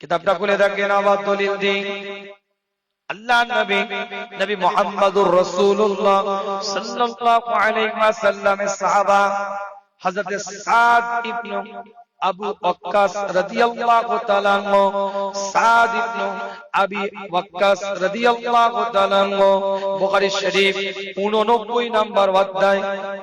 কিতাবটা খুলে দেখেন আবার দলিল দিন আল্লাহ নবী নবী মুহাম্মদুর রাসূলুল্লাহ সাল্লাল্লাহু আলাইহি ওয়াসাল্লামের সাহাবা হযরত সাদ ইবনে আবু ওয়াক্কাস রাদিয়াল্লাহু তাআলা সাদ ইবনে আবি ওয়াক্কাস রাদিয়াল্লাহু তাআলা বুখারী শরীফ 89 নম্বর অধ্যায়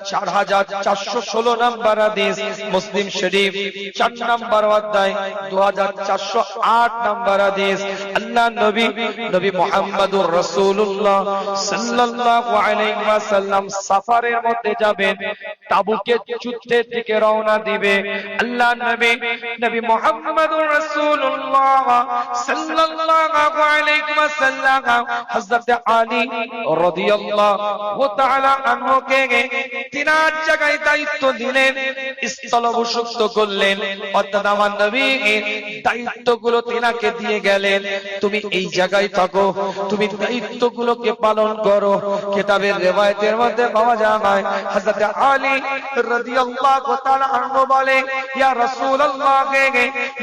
4416 নম্বর হাদিস, মুসলিম শরীফ 4 নম্বর অধ্যায় 2408 নম্বর হাদিস, আল্লাহ নবী নবী মুহাম্মদুর রাসূলুল্লাহ সাল্লাল্লাহু আলাইহি ওয়াসাল্লাম সাফারের মধ্যে যাবেন তাবুকের যুদ্ধের দিকে রওনা দিবে, আল্লাহ নবী নবী মুহাম্মদুর রাসূলুল্লাহ সাল্লাল্লাহু আলাইহি ওয়াসাল্লাম হযরত আলী রাদিয়াল্লাহু তাআলা আনহুকে তিনার জায়গায় দায়িত্ব দিলেন স্থলভূষুক্ত করলেন। অর্থাৎ আমার নবী দায়িত্বগুলো তিনাকে দিয়ে গেলেন। তুমি এই জায়গায় থাকো, তুমি দায়িত্বগুলোকে পালন করো। কিতাবের রেওয়ায়েতের মধ্যে পাওয়া যায় হযরত আলী রাদিয়াল্লাহু তাআলা আনহু বলে ইয়া রাসূলুল্লাহ,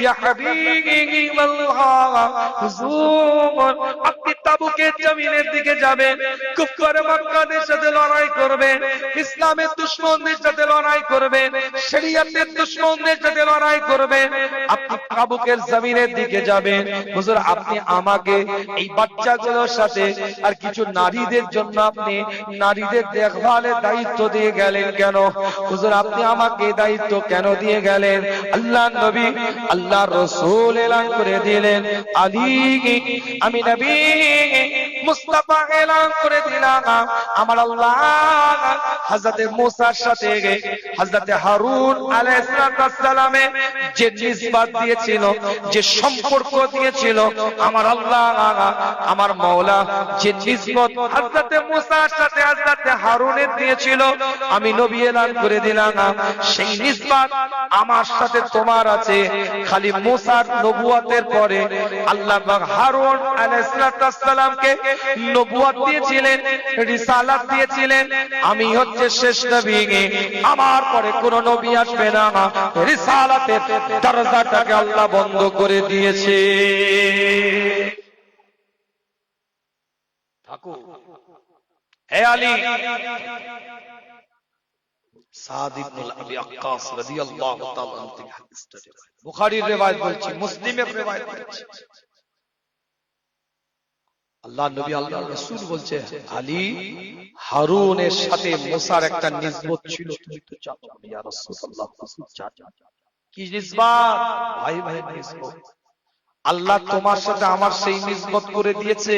ইয়া হাবিবাল্লাহ হুজুর, আপনি জমিনের দিকে কুফার মক্কাদের সাথে লড়াই করবেন ইসলামের দুশমনদের সাথে লড়াই শরীয়তের দুশমনদের সাথে লড়াই করবেন আপনি তাবুকের জমিনের দিকে হুজুর, আপনি আমাকে এই বাচ্চাগুলোর সাথে আর কিছু নারীদের জন্য আপনি নারীদের দেখভালের দায়িত্ব দিয়ে গেলেন কেন? হুজুর, আপনি আমাকে দায়িত্ব কেন দিয়ে গেলেন? আল্লাহ নবী, আল্লাহ রসুল এলান করে দিলেন, আলী আমি নবী মুস্তাফা এলান করে দিলাম। আমার আল্লাহ হযরতে মুসার সাথে হযরতে হারুন আলাইহিস যে নিসবত দিয়েছিল, যে সম্পর্ক দিয়েছিল, আমার আল্লাহ, আমার মাওলা যে নিসবত হযরতে মুসার সাথে হযরতে হারুনের দিয়েছিল, আমি নবী এলান করে দিলাম। সেই নিসবত আমার সাথে তোমার আছে। খালি মুসার নবুয়াতের পরে আল্লাহ হারুন আলাইহিস সালামকে নবুয়ত দিয়েছিলেন, রিসালাত দিয়েছিলেন। আমি হচ্ছে শেষ নবী আমার পরে কোন নবী আসবে না। রিসালাতের দরজাটাকে আল্লাহ বন্ধ করে দিয়েছে। থাকো। হে আলী। সাদ ইবনুল আবি আক্কাস রাদিয়াল্লাহু তাআলা থেকে হাদিসটা বুখারীর রিওয়ায়াত বলছি, মুসলিমের রিওয়ায়াত বলছি। আল্লাহ নবী আল্লাহ রাসূল বলছে, আলী হারুনের সাথে মুসার একটা নিসবত ছিল, তুমি তো ইয়া রাসূলুল্লাহ কি ভাই ভাই নিসবত। আল্লাহ তোমার সাথে আমার সেই নিসবত করে দিয়েছে,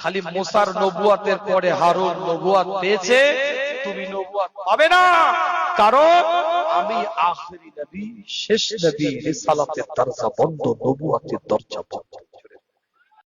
খালি মোসার নবুয়াতের পরে হারুন নবুয়াত পেয়েছে, তুমি নবুয়াত পাবে না। কারণ আমি আখেরি নবী, শেষ নবী, রিসালাতের দরজা বন্ধ, নবুয়াতের দরজা বন্ধ।